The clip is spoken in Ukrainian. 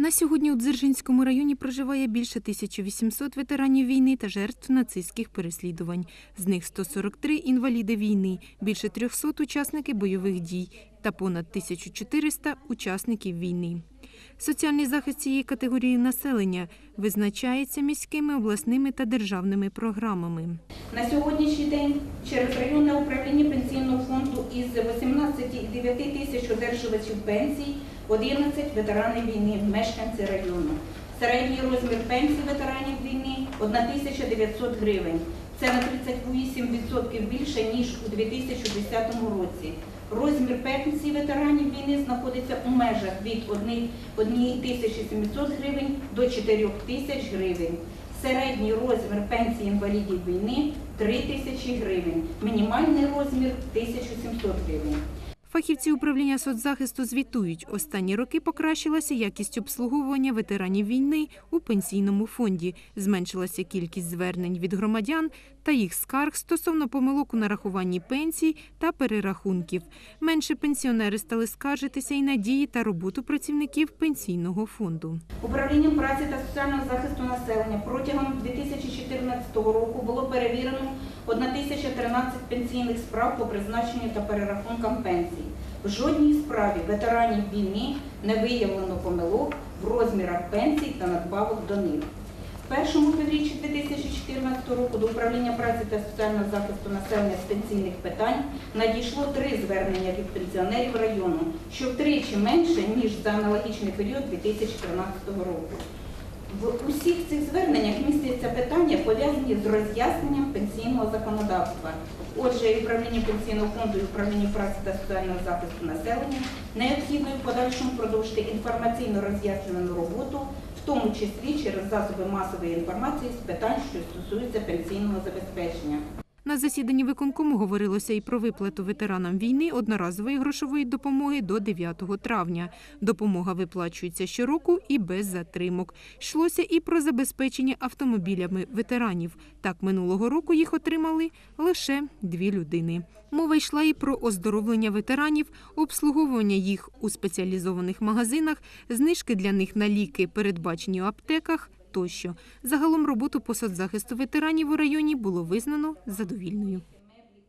На сьогодні у Дзержинському районі проживає більше 1800 ветеранів війни та жертв нацистських переслідувань. З них 143 – інваліди війни, більше 300 – учасники бойових дій та понад 1400 – учасників війни. Соціальний захист цієї категорії населення визначається міськими, обласними та державними програмами. На сьогоднішній день через районне управління пенсійного фонду із 18,9 тисяч одержувачів пенсій 11 ветерани війни, мешканці району. Середній розмір пенсії ветеранів війни 1900 гривень. Це на 38% більше, ніж у 2010 році. Розмір пенсії ветеранів війни знаходиться у межах від 1700 гривень до 4000 гривень. Середній розмір пенсії інвалідів війни 3 тисячі гривень, мінімальний розмір 1700 гривень. Фахівці управління соцзахисту звітують, останні роки покращилася якість обслуговування ветеранів війни у пенсійному фонді, зменшилася кількість звернень від громадян та їх скарг стосовно помилок у нарахуванні пенсій та перерахунків. Менше пенсіонери стали скаржитися і на дії та роботу працівників пенсійного фонду. Управлінням праці та соціального захисту населення протягом 2014 року було перевірено 1013 пенсійних справ по призначенню та перерахункам пенсій. В жодній справі ветеранів війни не виявлено помилок в розмірах пенсій та надбавок до них. В першому півріччі 2014 року до управління праці та соціального захисту населення з пенсійних питань надійшло три звернення від пенсіонерів району, що втричі менше, ніж за аналогічний період 2013 року. В усіх цих зверненнях містяться питання, пов'язані з роз'ясненням пенсійного законодавства. Отже, і управління пенсійного фонду і управління праці та соціального захисту населення необхідно в подальшому продовжити інформаційно роз'яснену роботу, в тому числі через засоби масової інформації з питань, що стосуються пенсійного забезпечення. На засіданні виконкому говорилося і про виплату ветеранам війни одноразової грошової допомоги до 9 травня. Допомога виплачується щороку і без затримок. Йшлося і про забезпечення автомобілями ветеранів. Так, минулого року їх отримали лише дві людини. Мова йшла і про оздоровлення ветеранів, обслуговування їх у спеціалізованих магазинах, знижки для них на ліки, передбачені у аптеках тощо. Загалом роботу по соцзахисту ветеранів у районі було визнано задовільною.